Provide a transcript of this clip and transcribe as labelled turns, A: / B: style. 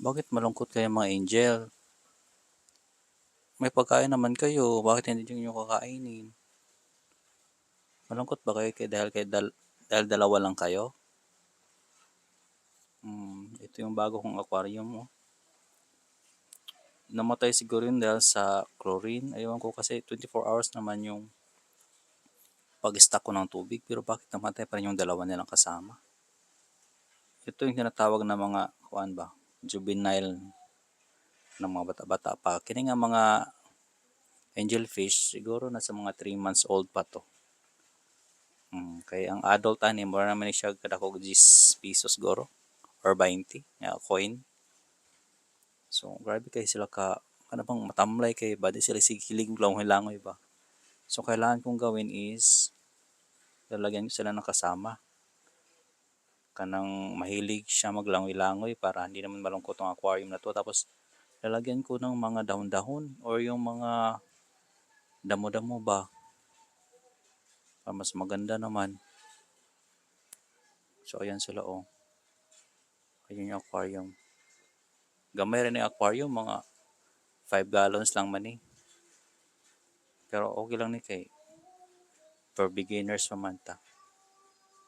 A: Bakit malungkot kayo mga angel? May pagkain naman kayo, bakit hindi nyo kakainin? Malungkot ba kayo kay, dahil, kay dal, dahil dalawa lang kayo? Hmm, ito yung bago kong aquarium. Oh. Namatay siguro yun dahil sa chlorine. Ayaw ko kasi 24 hours naman yung pag-stack ko ng tubig. Pero bakit namatay pa rin yung dalawa nilang kasama? Ito yung tinatawag na mga, kuan ba, juvenile ng mga bata-bata pa. Kini nga mga angelfish, siguro nasa mga 3 months old pa to. Hmm, kaya ang adult ani, mura naman siya kada ko 10 pesos goro or 20 nga coin. So, grabe kay sila ka, ano bang matamlay kay ba, di sila sigiling lang hilangoy ba. So, kailangan kong gawin is, lalagyan ko sila ng kasama. Kanang mahilig siya maglangoy-langoy para hindi naman malungkot ang aquarium na to. Tapos, lalagyan ko ng mga dahon-dahon or yung mga damo-damo ba. Para mas maganda naman. So, ayan sila oh. Ayun yung aquarium. Gamay rin yung aquarium, mga 5 gallons lang man eh. Pero okay lang ni kay for beginners pa ta.